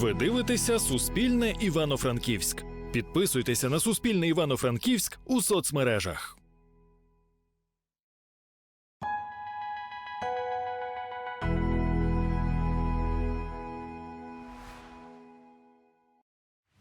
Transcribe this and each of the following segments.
Ви дивитеся Суспільне Івано-Франківськ. Підписуйтеся на Суспільне Івано-Франківськ у соцмережах.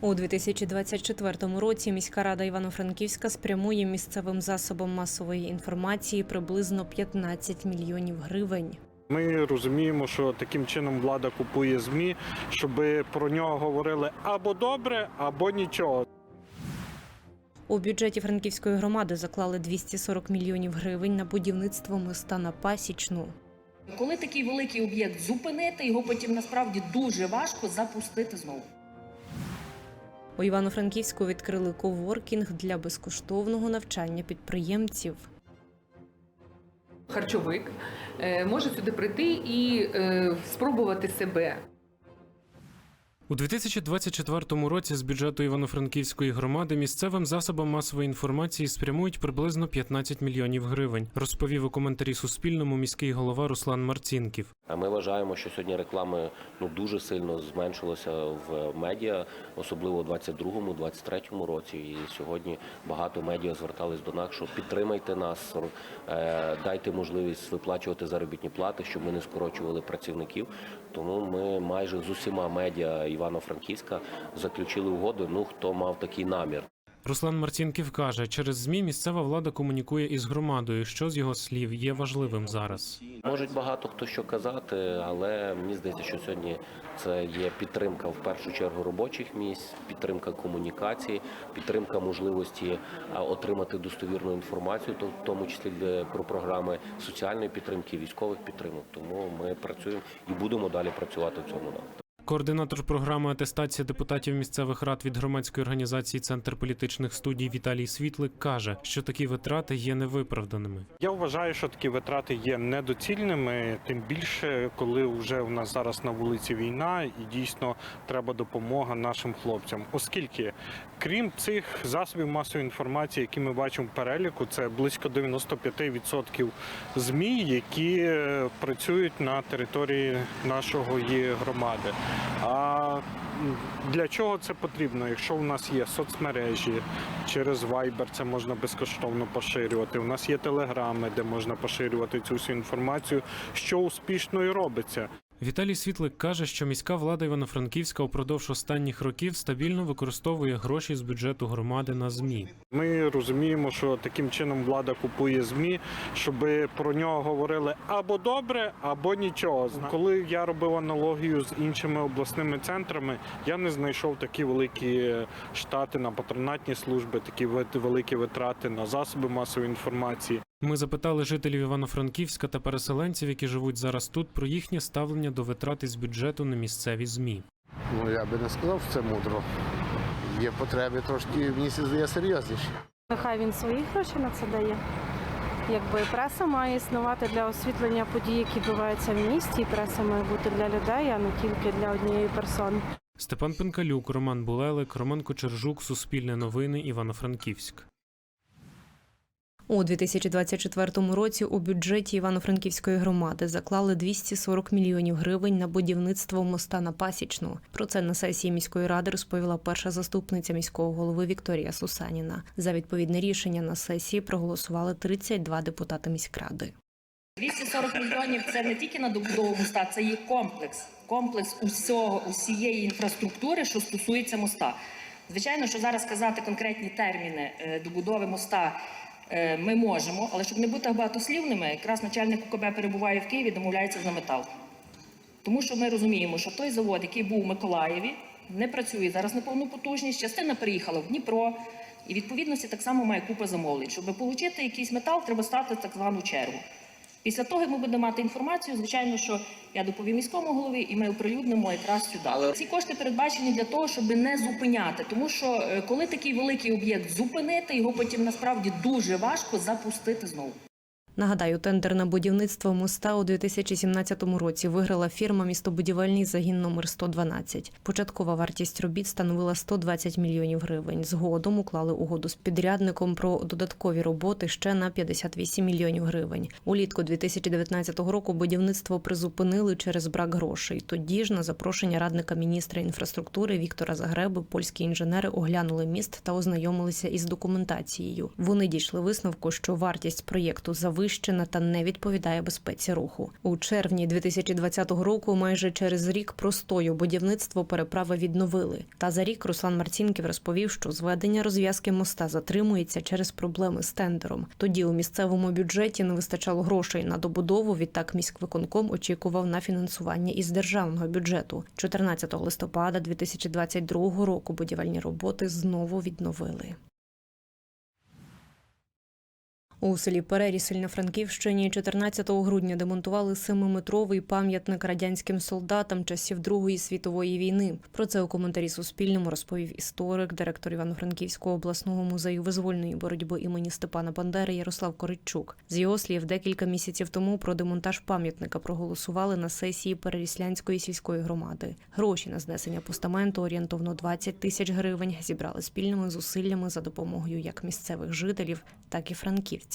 У 2024 році міська рада Івано-Франківська спрямує місцевим засобам масової інформації приблизно 15 мільйонів гривень. Ми розуміємо, що таким чином влада купує змі, щоб про нього говорили або добре, або нічого. У бюджеті Франківської громади заклали 240 мільйонів гривень на будівництво моста на Пасічну. Коли такий великий об'єкт зупинити, його потім насправді дуже важко запустити знову. У Івано-Франківську відкрили коворкінг для безкоштовного навчання підприємців. Харчовик е, може сюди прийти і е, спробувати себе. У 2024 році з бюджету Івано-Франківської громади місцевим засобам масової інформації спрямують приблизно 15 мільйонів гривень, розповів у коментарі Суспільному міський голова Руслан Марцінків. Ми вважаємо, що сьогодні реклами ну дуже сильно зменшилося в медіа, особливо у 22-23 році. І сьогодні багато медіа звертались до нас, що підтримайте нас, е, дайте можливість виплачувати заробітні плати, щоб ми не скорочували працівників. Тому ми майже з усіма медіа Івано-Франківська заключили угоду. Ну хто мав такий намір. Руслан Марцінків каже, через змі місцева влада комунікує із громадою, що з його слів є важливим зараз. Можуть багато хто що казати, але мені здається, що сьогодні це є підтримка в першу чергу робочих місць, підтримка комунікації, підтримка можливості отримати достовірну інформацію, в тому числі про програми соціальної підтримки, військових підтримок. Тому ми працюємо і будемо далі працювати в цьому напрямку. Координатор програми атестації депутатів місцевих рад від громадської організації Центр політичних студій Віталій Світлик каже, що такі витрати є невиправданими. Я вважаю, що такі витрати є недоцільними, тим більше, коли вже у нас зараз на вулиці війна і дійсно треба допомога нашим хлопцям. Оскільки, крім цих засобів масової інформації, які ми бачимо в переліку, це близько 95% ЗМІ, які е, працюють на території нашої громади. А для чого це потрібно? Якщо у нас є соцмережі, через Viber це можна безкоштовно поширювати. У нас є телеграми, де можна поширювати цю всю інформацію, що успішно і робиться. Віталій Світлик каже, що міська влада Івано-Франківська упродовж останніх років стабільно використовує гроші з бюджету громади на змі. Ми розуміємо, що таким чином влада купує змі, щоб про нього говорили або добре, або нічого. Коли я робив аналогію з іншими обласними центрами, я не знайшов такі великі штати на патронатні служби, такі великі витрати на засоби масової інформації. Ми запитали жителів Івано-Франківська та переселенців, які живуть зараз тут, про їхнє ставлення до витрат із бюджету на місцеві змі. Ну я би не сказав, що це мудро. Є потреби трошки, мені здає серйозніші. Нехай він свої гроші на це дає. Якби преса має існувати для освітлення подій, які відбуваються в місті, і преса має бути для людей, а не тільки для однієї персони. Степан Пенкалюк, Роман Булелик, Роман Кочержук, Суспільне новини, Івано-Франківськ. У 2024 році у бюджеті Івано-Франківської громади заклали 240 мільйонів гривень на будівництво моста на Пасічну. Про це на сесії міської ради розповіла перша заступниця міського голови Вікторія Сусаніна. За відповідне рішення на сесії проголосували 32 депутати міськради. 240 мільйонів це не тільки на добудову моста, це є комплекс. Комплекс усього, усієї інфраструктури, що стосується моста. Звичайно, що зараз сказати конкретні терміни е, добудови моста ми можемо, але щоб не бути багатослівними, якраз начальник УКБ перебуває в Києві, домовляється за метал. Тому що ми розуміємо, що той завод, який був у Миколаєві, не працює зараз на повну потужність. Частина переїхала в Дніпро, і відповідності так само має купа замовлень. Щоб отримати якийсь метал, треба стати так звану чергу. Після того, як ми будемо мати інформацію, звичайно, що я доповім міському голові, і ми оприлюднимо якраз сюди. Ці кошти передбачені для того, щоб не зупиняти, тому що е, коли такий великий об'єкт зупинити, його потім насправді дуже важко запустити знову. Нагадаю, тендер на будівництво моста у 2017 році виграла фірма містобудівельний загін номер 112. Початкова вартість робіт становила 120 мільйонів гривень. Згодом уклали угоду з підрядником про додаткові роботи ще на 58 мільйонів гривень. Улітку 2019 року будівництво призупинили через брак грошей. Тоді ж на запрошення радника міністра інфраструктури Віктора Загреби польські інженери оглянули міст та ознайомилися із документацією. Вони дійшли висновку, що вартість проєкту завищена та не відповідає безпеці руху. У червні 2020 року, майже через рік простою будівництво переправи відновили. Та за рік Руслан Марцінків розповів, що зведення розв'язки моста затримується через проблеми з тендером. Тоді у місцевому бюджеті не вистачало грошей на добудову. Відтак міськвиконком очікував на фінансування із державного бюджету. 14 листопада 2022 року будівельні роботи знову відновили. У селі Перерісель на Франківщині 14 грудня демонтували семиметровий пам'ятник радянським солдатам часів Другої світової війни. Про це у коментарі Суспільному розповів історик, директор Івано-Франківського обласного музею визвольної боротьби імені Степана Бандери Ярослав Коричук. З його слів, декілька місяців тому про демонтаж пам'ятника проголосували на сесії Переріслянської сільської громади. Гроші на знесення постаменту орієнтовно 20 тисяч гривень зібрали спільними зусиллями за допомогою як місцевих жителів, так і франківців.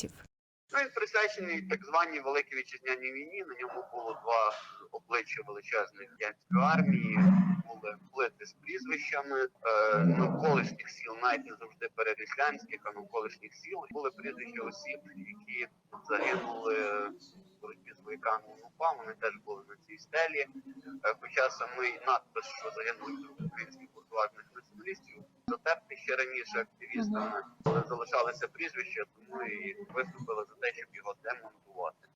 Ну, він присвячений так званій Великій Вітчизняній війні. На ньому було два обличчя величезних радянської армії, були плити з прізвищами е, навколишніх сіл, навіть не завжди переріслянських, а навколишніх сіл. Були прізвища осіб, які загинули боротьбі з вояками УНУПА, вони теж були на цій стелі. Е, Хоча самий надпис, що загинули українських буржуазних націоналістів, затертий ще раніше активістами, але залишалися прізвища, тому і виступили за те, щоб його демонтувати.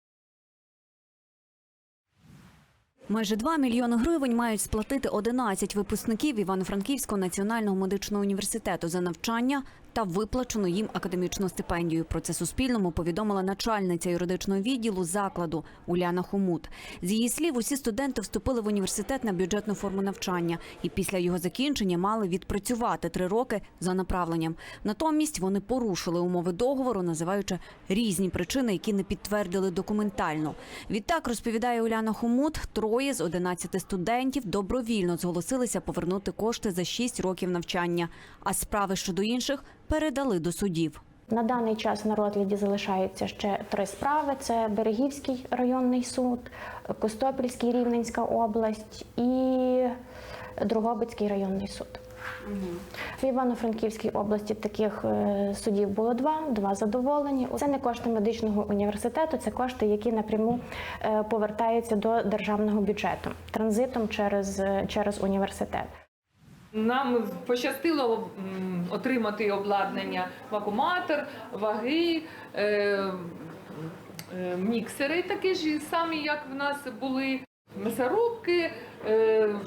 Майже 2 мільйони гривень мають сплатити 11 випускників Івано-Франківського національного медичного університету за навчання та виплачену їм академічну стипендію. Про це Суспільному повідомила начальниця юридичного відділу закладу Уляна Хомут. З її слів, усі студенти вступили в університет на бюджетну форму навчання і після його закінчення мали відпрацювати три роки за направленням. Натомість вони порушили умови договору, називаючи різні причини, які не підтвердили документально. Відтак розповідає Уляна Хомут, троє з 11 студентів добровільно зголосилися повернути кошти за 6 років навчання, а справи щодо інших передали до судів. На даний час на розгляді залишаються ще три справи: це Берегівський районний суд, Костопільський Рівненська область і Другобицький районний суд. В Івано-Франківській області таких е, судів було два, два задоволені. Це не кошти медичного університету, це кошти, які напряму е, повертаються до державного бюджету транзитом через, е, через університет. Нам пощастило отримати обладнання вакууматор, ваги, е, е, міксери такі ж самі, як в нас були. М'ясорубки,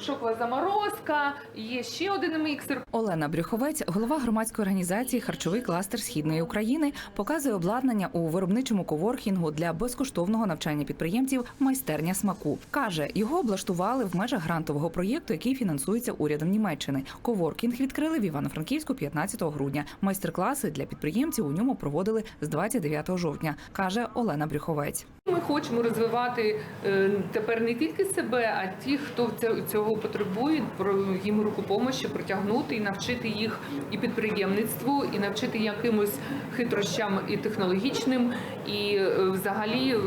шокова заморозка, є ще один міксер. Олена Брюховець, голова громадської організації Харчовий кластер Східної України, показує обладнання у виробничому коворкінгу для безкоштовного навчання підприємців майстерня смаку. каже, його облаштували в межах грантового проєкту, який фінансується урядом Німеччини. Коворкінг відкрили в Івано-Франківську 15 грудня. Майстер-класи для підприємців у ньому проводили з 29 жовтня, каже Олена Брюховець. Ми хочемо розвивати е, тепер не тільки себе, а ті, хто це- цього потребує, про їм руку помощі протягнути і навчити їх і підприємництву, і навчити якимось хитрощам і технологічним, і е, взагалі, е,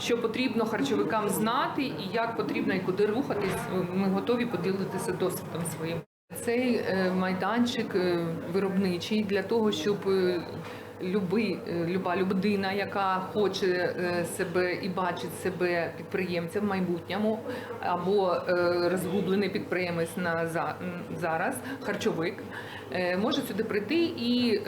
що потрібно харчовикам знати, і як потрібно і куди рухатись. Ми готові поділитися досвідом своїм. Цей е, майданчик виробничий для того, щоб люби, е, люба людина, яка хоче е, себе і бачить себе підприємцем в майбутньому, або е, розгублений підприємець на за- зараз, харчовик, може сюди прийти і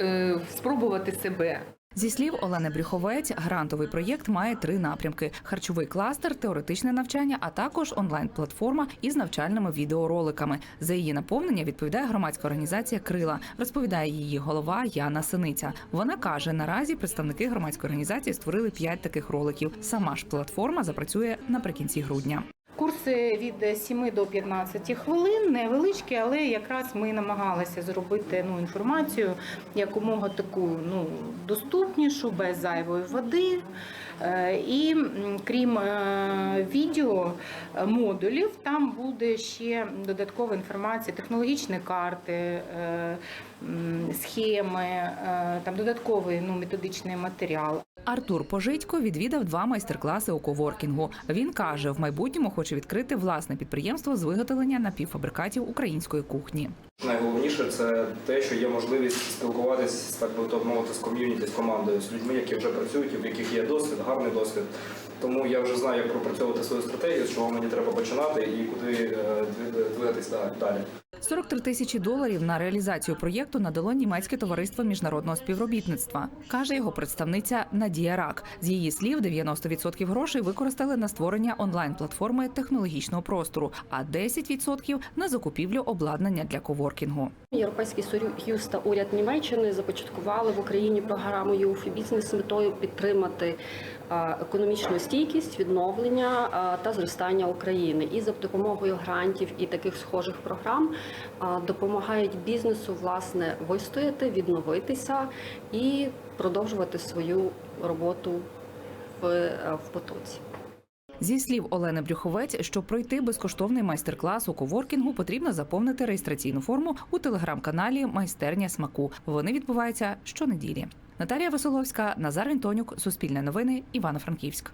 спробувати себе. Зі слів Олени Брюховець, грантовий проєкт має три напрямки: харчовий кластер, теоретичне навчання, а також онлайн-платформа із навчальними відеороликами. За її наповнення відповідає громадська організація Крила, розповідає її голова Яна Синиця. Вона каже, наразі представники громадської організації створили п'ять таких роликів. Сама ж платформа запрацює наприкінці грудня. Курси від 7 до 15 хвилин, невеличкі, але якраз ми намагалися зробити ну, інформацію якомога таку ну, доступнішу, без зайвої води. Е, І крім е, відео е, там буде ще додаткова інформація, технологічні карти, схеми, там додатковий ну, методичний матеріал. Артур Пожитько відвідав два майстер-класи у коворкінгу. Він каже, в майбутньому хоче відкрити власне підприємство з виготовлення напівфабрикатів української кухні. Найголовніше це те, що є можливість спілкуватися так би то мовити з ком'юніті, з командою, з людьми, які вже працюють, в яких є досвід, гарний досвід. Тому я вже знаю, як пропрацьовувати свою стратегію, з чого мені треба починати і куди е, двигатись далі. 43 тисячі доларів на реалізацію проєкту надало німецьке товариство міжнародного співробітництва, каже його представниця Надія Рак. З її слів, 90% грошей використали на створення онлайн-платформи технологічного простору, а 10% – на закупівлю обладнання для коворкінгу. Європейський Союз та уряд Німеччини започаткували в Україні програму «Youth Business» з метою підтримати економічну стійкість, відновлення е, та зростання України. І за допомогою грантів і таких схожих програм е, допомагають бізнесу власне вистояти, відновитися і продовжувати свою роботу в, е, в потоці. Зі слів Олени Брюховець, щоб пройти безкоштовний майстер-клас у коворкінгу, потрібно заповнити реєстраційну форму у телеграм-каналі Майстерня смаку. Вони відбуваються щонеділі. Наталія Веселовська, Назар Вінтонюк, Суспільне новини, Івано-Франківськ.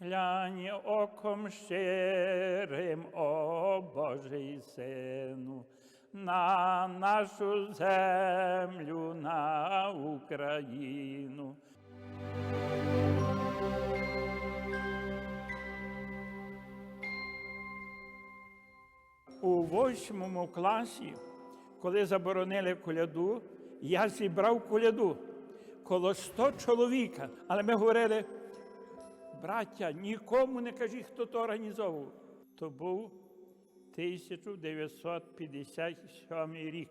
Глянь оком щирим, о Божий сину, на нашу землю, на Україну. У восьмому класі, коли заборонили коляду, я зібрав коляду коло 100 чоловіка. Але ми говорили, браття, нікому не кажіть, хто то організовував. То був 1957 рік.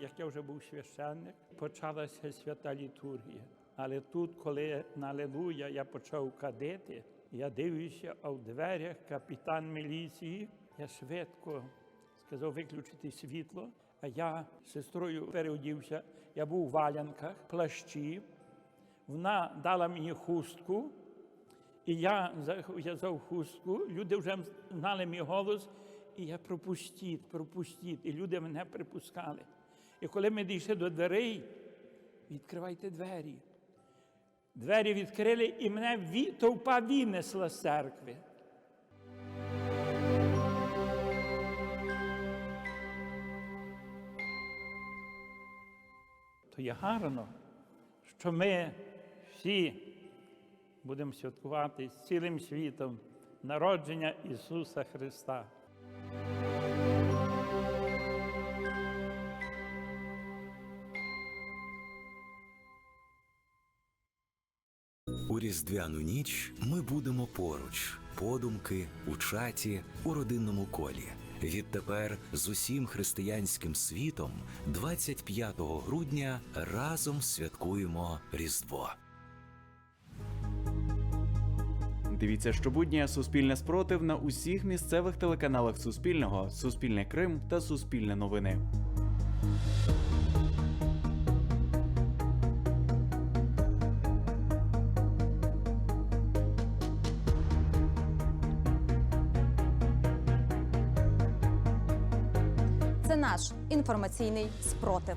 Як я вже був священник, почалася свята літургія. Але тут, коли на Алелуя я почав кадити, я дивлюся, а в дверях капітан міліції, я швидко сказав виключити світло. А я з сестрою переодівся. Я був у валянках, плащі. Вона дала мені хустку, і я зав'язав хустку. Люди вже знали мій голос, і я пропустіть, пропустіть. І люди мене припускали. І коли ми дійшли до дверей, відкривайте двері. Двері відкрили, і мене товпа винесла з церкви. То є гарно, що ми всі будемо святкувати з цілим світом народження Ісуса Христа. У різдвяну ніч ми будемо поруч, подумки, у чаті, у родинному колі. Відтепер з усім християнським світом 25 грудня разом святкуємо Різдво. Дивіться щобудня Суспільне спротив на усіх місцевих телеканалах Суспільного, Суспільне Крим та Суспільне новини. Інформаційний спротив.